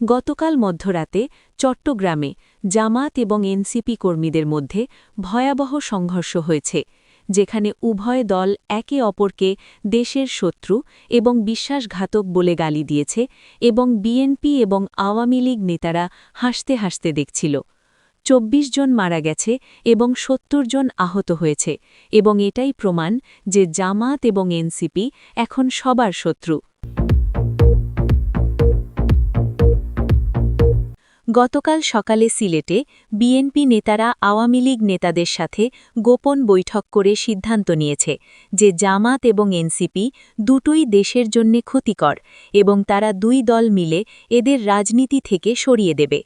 গতকাল মধ্যরাতে চট্টগ্রামে জামাত এবং এনসিপি কর্মীদের মধ্যে ভয়াবহ সংঘর্ষ হয়েছে, যেখানে উভয় দল একে অপরকে দেশের শত্রু এবং বিশ্বাসঘাতক বলে গালি দিয়েছে এবং বিএনপি এবং আওয়ামী লীগ নেতারা হাসতে হাসতে দেখছিল। চব্বিশ জন মারা গেছে এবং সত্তর জন আহত হয়েছে এবং এটাই প্রমাণ যে জামাত এবং এনসিপি এখন সবার শত্রু। গতকাল সকালে সিলেটে বিএনপি নেতারা আওয়ামী লীগ নেতাদের সাথে গোপন বৈঠক করে সিদ্ধান্ত নিয়েছে যে জামাত এবং এনসিপি দুটোই দেশের জন্য ক্ষতিকর এবং তারা দুই দল মিলে এদের রাজনীতি থেকে সরিয়ে দেবে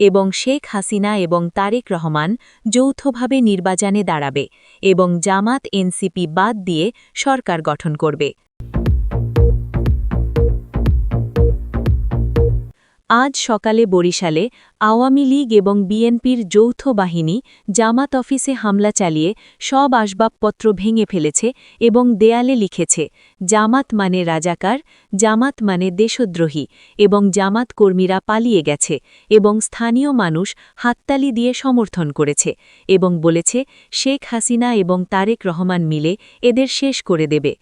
এবং শেখ হাসিনা এবং তারেক রহমান যৌথভাবে নির্বাচনে দাঁড়াবে এবং জামাত এনসিপি বাদ দিয়ে সরকার গঠন করবে। আজ সকালে বরিশালে আওয়ামী লীগ এবং বিএনপির যৌথ বাহিনী জামাত অফিসে হামলা চালিয়ে সব আসবাবপত্র ভেঙে ফেলেছে এবং দেয়ালে লিখেছে, জামাত মানে রাজাকার, জামাত মানে দেশদ্রোহী এবং জামাত কর্মীরা পালিয়ে গেছে এবং স্থানীয় মানুষ হাততালি দিয়ে সমর্থন করেছে এবং বলেছে, শেখ হাসিনা এবং তারেক রহমান মিলে এদের শেষ করে দেবে।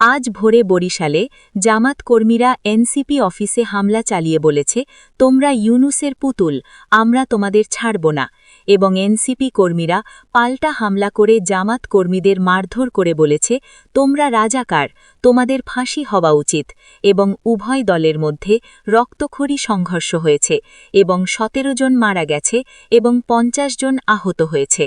আজ ভোরে বরিশালে জামাত কর্মীরা এনসিপি অফিসে হামলা চালিয়ে বলেছে, তোমরা ইউনুসের পুতুল, আমরা তোমাদের ছাড়ব না। এবং এনসিপি কর্মীরা পাল্টা হামলা করে জামাত কর্মীদের মারধর করে বলেছে, তোমরা রাজাকার, তোমাদের ফাঁসি হওয়া উচিত। এবং উভয় দলের মধ্যে রক্তখড়ি সংঘর্ষ হয়েছে এবং সতেরো জন মারা গেছে এবং পঞ্চাশ জন আহত হয়েছে।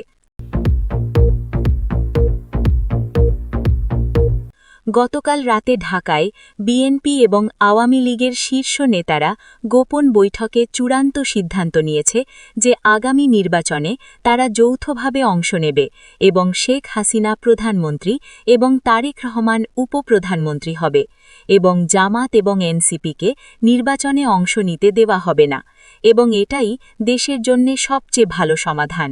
গতকাল রাতে ঢাকায় বিএনপি এবং আওয়ামী লীগের শীর্ষ নেতারা গোপন বৈঠকে চূড়ান্ত সিদ্ধান্ত নিয়েছে যে আগামী নির্বাচনে তারা যৌথভাবে অংশ নেবে এবং শেখ হাসিনা প্রধানমন্ত্রী এবং তারেক রহমান উপপ্রধানমন্ত্রী হবে এবং জামাত এবং এনসিপিকে নির্বাচনে অংশ নিতে দেওয়া হবে না এবং এটাই দেশের জন্যে সবচেয়ে ভালো সমাধান।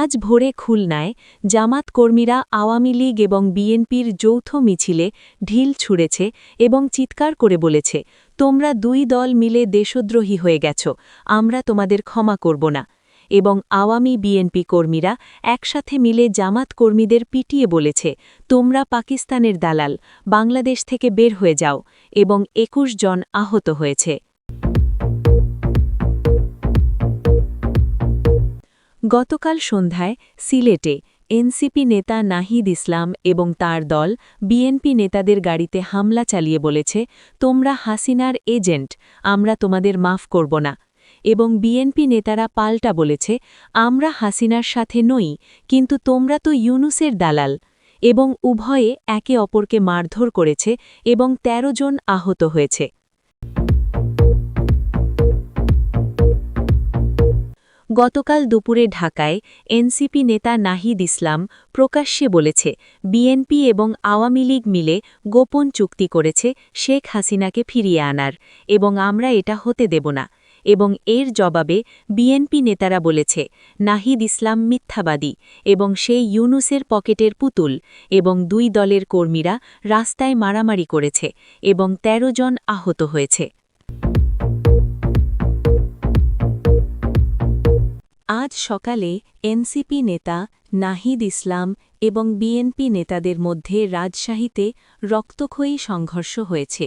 আজ ভোরে খুলনায় জামাত কর্মীরা আওয়ামী লীগ এবং বিএনপির যৌথ মিছিলে ঢিল ছুঁড়েছে এবং চিৎকার করে বলেছে, তোমরা দুই দল মিলে দেশদ্রোহী হয়ে গেছ, আমরা তোমাদের ক্ষমা করব না। এবং আওয়ামী বিএনপি কর্মীরা একসাথে মিলে জামাত কর্মীদের পিটিয়ে বলেছে, তোমরা পাকিস্তানের দালাল, বাংলাদেশ থেকে বের হয়ে যাও, এবং একুশ জন আহত হয়েছে। গতকাল সন্ধ্যায় সিলেটে এনসিপি নেতা নাহিদ ইসলাম এবং তার দল বিএনপি নেতাদের গাড়িতে হামলা চালিয়ে বলেছে, তোমরা হাসিনার এজেন্ট, আমরা তোমাদের মাফ করব না। এবং বিএনপি নেতারা পাল্টা বলেছে, আমরা হাসিনার সাথে নই, কিন্তু তোমরা তো ইউনুসের দালাল। এবং উভয়ে একে অপরকে মারধর করেছে এবং ১৩ জন আহত হয়েছে। গতকাল দুপুরে ঢাকায় এনসিপি নেতা নাহিদ ইসলাম প্রকাশ্যে বলেছে, বিএনপি এবং আওয়ামী লীগ মিলে গোপন চুক্তি করেছে শেখ হাসিনাকে ফিরিয়ে আনার এবং আমরা এটা হতে দেব না। এবং এর জবাবে বিএনপি নেতারা বলেছে, নাহিদ ইসলাম মিথ্যাবাদী এবং সে ইউনুসের পকেটের পুতুল এবং দুই দলের কর্মীরা রাস্তায় মারামারি করেছে এবং ১৩ জন আহত হয়েছে। আজ সকালে এনসিপি নেতা নাহিদ ইসলাম এবং বিএনপি নেতাদের মধ্যে রাজশাহীতে রক্তক্ষয়ী সংঘর্ষ হয়েছে,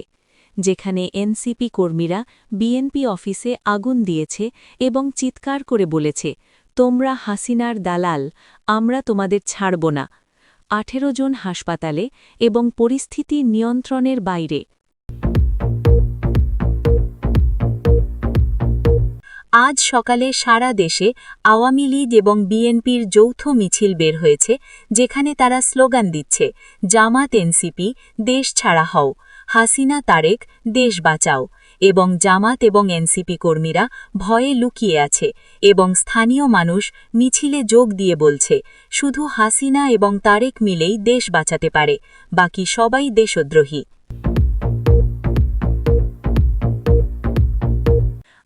যেখানে এনসিপি কর্মীরা বিএনপি অফিসে আগুন দিয়েছে এবং চিৎকার করে বলেছে, তোমরা হাসিনার দালাল, আমরা তোমাদের ছাড়ব না। আঠেরো জন হাসপাতালে এবং পরিস্থিতি নিয়ন্ত্রণের বাইরে আজ সকালে সারা দেশে আওয়ামী লীগ এবং বিএনপির যৌথ মিছিল বের হয়েছে, যেখানে তারা স্লোগান দিচ্ছে, জামাত এনসিপি, দেশ ছাড়া হও। হাসিনা তারেক, দেশ বাঁচাও। এবং জামাত এবং এনসিপি কর্মীরা ভয়ে লুকিয়ে আছে এবং স্থানীয় মানুষ মিছিলে যোগ দিয়ে বলছে, শুধু হাসিনা এবং তারেক মিলেই দেশ বাঁচাতে পারে, বাকি সবাই দেশদ্রোহী।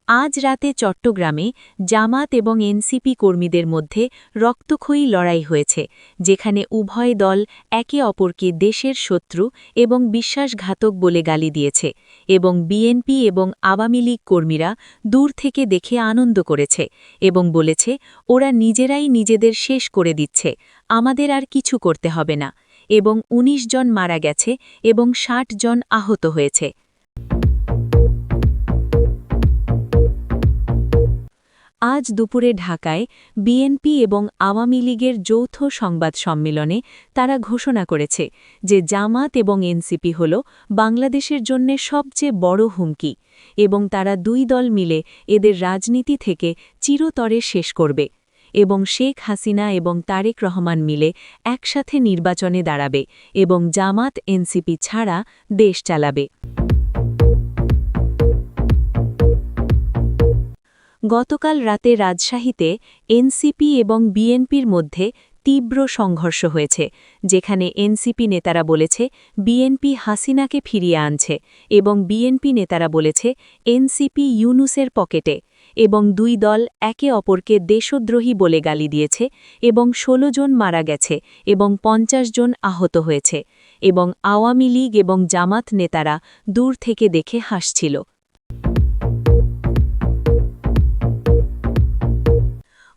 আজ রাতে চট্টগ্রামে জামাত এবং এনসিপি কর্মীদের মধ্যে রক্তক্ষয়ী লড়াই হয়েছে, যেখানে উভয় দল একে অপরকে দেশের শত্রু এবং বিশ্বাসঘাতক বলে গালি দিয়েছে এবং বিএনপি এবং আওয়ামী লীগ কর্মীরা দূর থেকে দেখে আনন্দ করেছে এবং বলেছে, ওরা নিজেরাই নিজেদের শেষ করে দিচ্ছে, আমাদের আর কিছু করতে হবে না। এবং ১৯ জন মারা গেছে এবং ৬০ জন আহত হয়েছে। আজ দুপুরে ঢাকায় বিএনপি এবং আওয়ামী লীগের যৌথ সংবাদ সম্মেলনে তারা ঘোষণা করেছে যে জামাত এবং এনসিপি হল বাংলাদেশের জন্য সবচেয়ে বড় হুমকি এবং তারা দুই দল মিলে এদের রাজনীতি থেকে চিরতরে শেষ করবে এবং শেখ হাসিনা এবং তারেক রহমান মিলে একসাথে নির্বাচনে দাঁড়াবে এবং জামাত এনসিপি ছাড়া দেশ চালাবে। গতকাল রাতে রাজশাহীতে এনসিপি এবং বিএনপির মধ্যে তীব্র সংঘর্ষ হয়েছে, যেখানে এনসিপি নেতারা বলেছে, বিএনপি হাসিনাকে ফিরিয়ে আনছে এবং বিএনপি নেতারা বলেছে, এনসিপি ইউনুসের পকেটে এবং দুই দল একে অপরকে দেশদ্রোহী বলে গালি দিয়েছে এবং ১৬ জন মারা গেছে এবং ৫০ জন আহত হয়েছে এবং আওয়ামী লীগ এবং জামাত নেতারা দূর থেকে দেখে হাসছিল।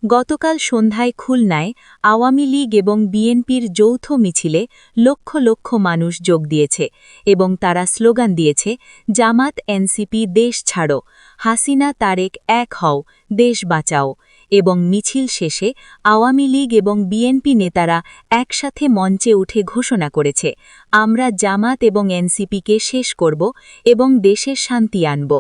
গতকাল সন্ধ্যায় খুলনায় আওয়ামী লীগ এবং বিএনপির যৌথ মিছিলে লক্ষ লক্ষ মানুষ যোগ দিয়েছে এবং তারা স্লোগান দিয়েছে, জামাত, এনসিপি, দেশ ছাড়ো। হাসিনা তারেক এক হও, দেশ বাঁচাও। এবং মিছিল শেষে আওয়ামী লীগ এবং বিএনপি নেতারা একসাথে মঞ্চে উঠে ঘোষণা করেছে, আমরা জামাত এবং এনসিপিকে শেষ করব এবং দেশের শান্তি আনব।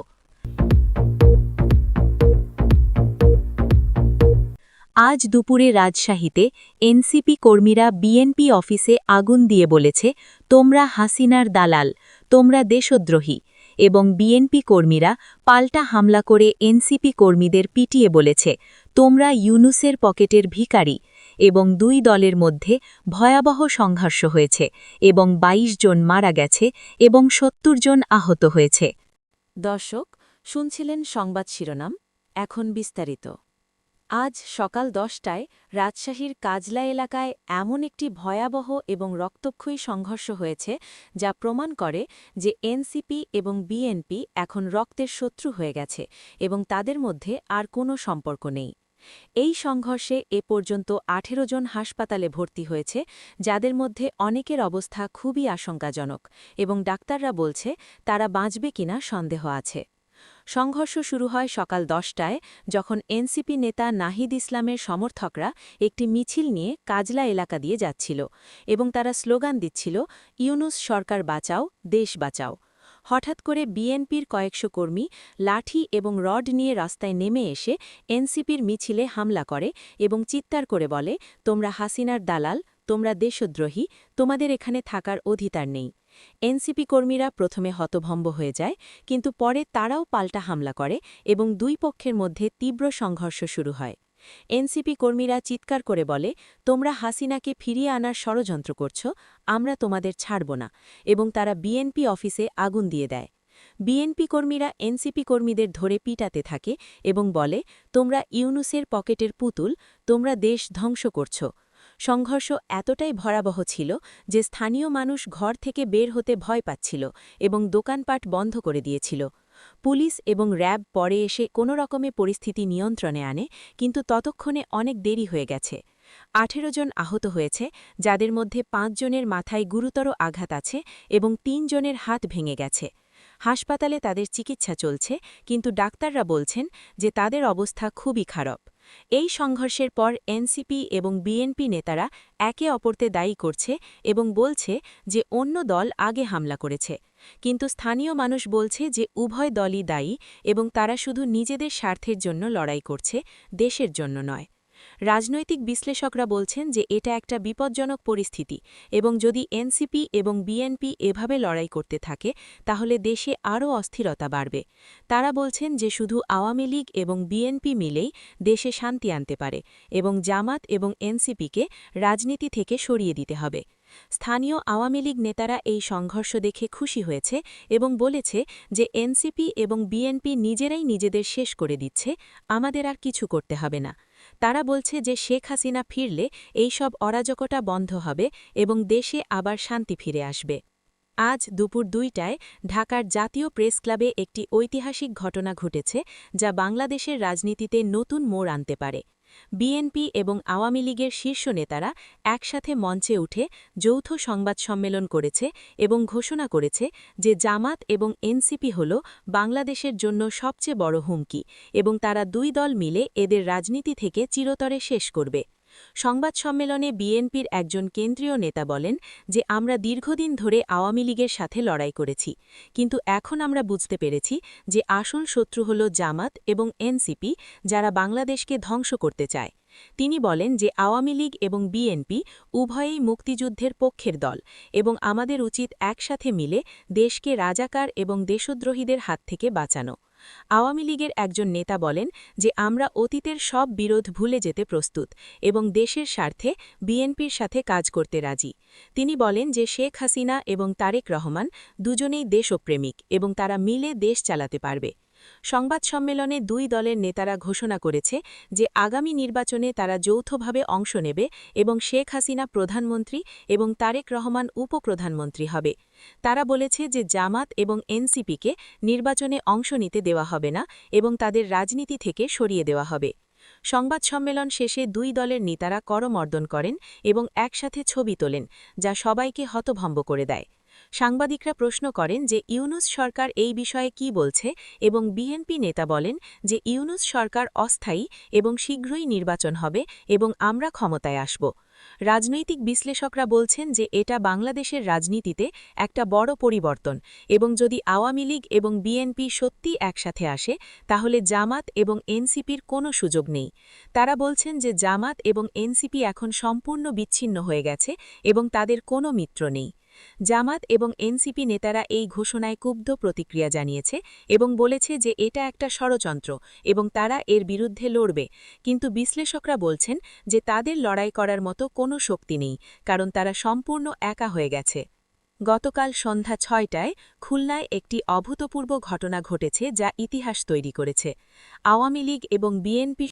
আজ দুপুরে রাজশাহীতে এনসিপি কর্মীরা বিএনপি অফিসে আগুন দিয়ে বলেছে, তোমরা হাসিনার দালাল, তোমরা দেশদ্রোহী। এবং বিএনপি কর্মীরা পাল্টা হামলা করে এনসিপি কর্মীদের পিটিয়ে বলেছে, তোমরা ইউনুসের পকেটের ভিকারি এবং দুই দলের মধ্যে ভয়াবহ সংঘর্ষ হয়েছে এবং ২২ জন মারা গেছে এবং সত্তর জন আহত হয়েছে। দর্শক, শুনছিলেন সংবাদ শিরোনাম, এখন বিস্তারিত। আজ সকাল দশটায় রাজশাহীর কাজলা এলাকায় এমন একটি ভয়াবহ এবং রক্তক্ষয়ী সংঘর্ষ হয়েছে যা প্রমাণ করে যে এনসিপি এবং বিএনপি এখন রক্তের শত্রু হয়ে গেছে এবং তাদের মধ্যে আর কোনো সম্পর্ক নেই। এই সংঘর্ষে এ পর্যন্ত আঠেরো জন হাসপাতালে ভর্তি হয়েছে, যাদের মধ্যে অনেকের অবস্থা খুবই আশঙ্কাজনক এবং ডাক্তাররা বলছে তারা বাঁচবে কিনা সন্দেহ আছে। সংঘর্ষ শুরু হয় সকাল দশটায়, যখন এনসিপি নেতা নাহিদ ইসলামের সমর্থকরা একটি মিছিল নিয়ে কাজলা এলাকা দিয়ে যাচ্ছিল এবং তারা স্লোগান দিচ্ছিল, ইউনুস সরকার বাঁচাও, দেশ বাঁচাও। হঠাৎ করে বিএনপির কয়েকশো কর্মী লাঠি এবং রড নিয়ে রাস্তায় নেমে এসে এনসিপির মিছিলে হামলা করে এবং চিৎকার করে বলে, তোমরা হাসিনার দালাল, তোমরা দেশদ্রোহী, তোমাদের এখানে থাকার অধিকার নেই। এনসিপি কর্মীরা প্রথমে হতভম্ব হয়ে যায়, কিন্তু পরে তারাও পাল্টা হামলা করে এবং দুই পক্ষের মধ্যে তীব্র সংঘর্ষ শুরু হয়। এনসিপি কর্মীরা চিৎকার করে বলে, তোমরা হাসিনাকে ফিরিয়ে আনার ষড়যন্ত্র করছ, আমরা তোমাদের ছাড়ব না। এবং তারা বিএনপি অফিসে আগুন দিয়ে দেয়। বিএনপি কর্মীরা এনসিপি কর্মীদের ধরে পিটাতে থাকে এবং বলে, তোমরা ইউনুসের পকেটের পুতুল, তোমরা দেশ ধ্বংস করছ সংঘর্ষ এতটাই ভয়াবহ ছিল যে স্থানীয় মানুষ ঘর থেকে বের হতে ভয় পাচ্ছিল এবং দোকানপাট বন্ধ করে দিয়েছিল। পুলিশ এবং র্যাব পরে এসে কোনো রকমে পরিস্থিতি নিয়ন্ত্রণে আনে, কিন্তু ততক্ষণে অনেক দেরি হয়ে গেছে। আঠেরো জন আহত হয়েছে, যাদের মধ্যে পাঁচজনের মাথায় গুরুতর আঘাত আছে এবং তিনজনের হাত ভেঙে গেছে। হাসপাতালে তাদের চিকিৎসা চলছে, কিন্তু ডাক্তাররা বলছেন যে তাদের অবস্থা খুবই খারাপ। এই সংঘর্ষের পর এনসিপি এবং বিএনপি নেতারা একে অপরতে দায়ী করছে এবং বলছে যে অন্য দল আগে হামলা করেছে। কিন্তু স্থানীয় মানুষ বলছে যে উভয় দলই দায়ী এবং তারা শুধু নিজেদের স্বার্থের জন্য লড়াই করছে, দেশের জন্য নয়। রাজনৈতিক বিশ্লেষকরা বলছেন যে এটা একটা বিপজ্জনক পরিস্থিতি এবং যদি এনসিপি এবং বিএনপি এভাবে লড়াই করতে থাকে, তাহলে দেশে আরও অস্থিরতা বাড়বে। তারা বলছেন যে শুধু আওয়ামী লীগ এবং বিএনপি মিলেই দেশে শান্তি আনতে পারে এবং জামাত এবং এনসিপিকে রাজনীতি থেকে সরিয়ে দিতে হবে। স্থানীয় আওয়ামী লীগ নেতারা এই সংঘর্ষ দেখে খুশি হয়েছে এবং বলেছে যে এনসিপি এবং বিএনপি নিজেরাই নিজেদের শেষ করে দিচ্ছে, আমাদের আর কিছু করতে হবে না। তারা বলছে যে শেখ হাসিনা ফিরলে এই সব অরাজকতা বন্ধ হবে এবং দেশে আবার শান্তি ফিরে আসবে। আজ দুপুর দুইটায় ঢাকার জাতীয় প্রেস ক্লাবে একটি ঐতিহাসিক ঘটনা ঘটেছে যা বাংলাদেশের রাজনীতিতে নতুন মোড় আনতে পারে। বিএনপি এবং আওয়ামী লীগের শীর্ষ নেতারা একসাথে মঞ্চে উঠে যৌথ সংবাদ সম্মেলন করেছে এবং ঘোষণা করেছে যে জামাত এবং এনসিপি হল বাংলাদেশের জন্য সবচেয়ে বড় হুমকি এবং তারা দুই দল মিলে এদের রাজনীতি থেকে চিরতরে শেষ করবে। সংবাদ সম্মেলনে বিএনপির একজন কেন্দ্রীয় নেতা বলেন যে, আমরা দীর্ঘদিন ধরে আওয়ামী লীগের সাথে লড়াই করেছি, কিন্তু এখন আমরা বুঝতে পেরেছি যে আসল শত্রু হল জামাত এবং এনসিপি, যারা বাংলাদেশকে ধ্বংস করতে চায়। তিনি বলেন যে, আওয়ামী লীগ এবং বিএনপি উভয়েই মুক্তিযুদ্ধের পক্ষের দল এবং আমাদের উচিত একসাথে মিলে দেশকে রাজাকার এবং দেশদ্রোহীদের হাত থেকে বাঁচানো। আওয়ামী লীগের একজন নেতা বলেন যে, আমরা অতীতের সব বিরোধ ভুলে যেতে প্রস্তুত এবং দেশের স্বার্থে বিএনপির সাথে কাজ করতে রাজি। তিনি বলেন যে, শেখ হাসিনা এবং তারেক রহমান দুজনেই দেশপ্রেমিক এবং তারা মিলে দেশ চালাতে পারবে। সংবাদ সম্মেলনে দুই দলের নেতারা ঘোষণা করেছে যে আগামী নির্বাচনে তারা যৌথভাবে অংশ নেবে এবং শেখ হাসিনা প্রধানমন্ত্রী এবং তারেক রহমান উপপ্রধানমন্ত্রী হবে। তারা বলেছে যে জামাত এবং এনসিপিকে নির্বাচনে অংশ নিতে দেওয়া হবে না এবং তাদের রাজনীতি থেকে সরিয়ে দেওয়া হবে। সংবাদ সম্মেলন শেষে দুই দলের নেতারা করমর্দন করেন এবং একসাথে ছবি তোলেন, যা সবাইকে হতভম্ব করে দেয়। সাংবাদিকরা প্রশ্ন করেন যে ইউনুস সরকার এই বিষয়ে কি বলছে এবং বিএনপি নেতা বলেন যে ইউনুস সরকার অস্থায়ী এবং শীঘ্রই নির্বাচন হবে এবং আমরা ক্ষমতায় আসব। রাজনৈতিক বিশ্লেষকরা বলছেন যে এটা বাংলাদেশের রাজনীতিতে একটা বড় পরিবর্তন এবং যদি আওয়ামী লীগ এবং বিএনপি সত্যি একসাথে আসে, তাহলে জামাত এবং এনসিপির কোনো সুযোগ নেই। তারা বলছেন যে জামাত এবং এনসিপি এখন সম্পূর্ণ বিচ্ছিন্ন হয়ে গেছে এবং তাদের কোনো মিত্র নেই। জামাত এবং এনসিপি নেতারা এই ঘোষণায় ক্ষুব্ধ প্রতিক্রিয়া জানিয়েছে এবং বলেছে যে এটা একটা ষড়যন্ত্র এবং তারা এর বিরুদ্ধে লড়বে। কিন্তু বিশ্লেষকরা বলছেন যে তাদের লড়াই করার মতো কোনো শক্তি নেই, কারণ তারা সম্পূর্ণ একা হয়ে গেছে। গতকাল সন্ধ্যা ছয়টায় খুলনায় একটি অভূতপূর্ব ঘটনা ঘটেছে যা ইতিহাস তৈরি করেছে। আওয়ামী লীগ এবং বিএনপি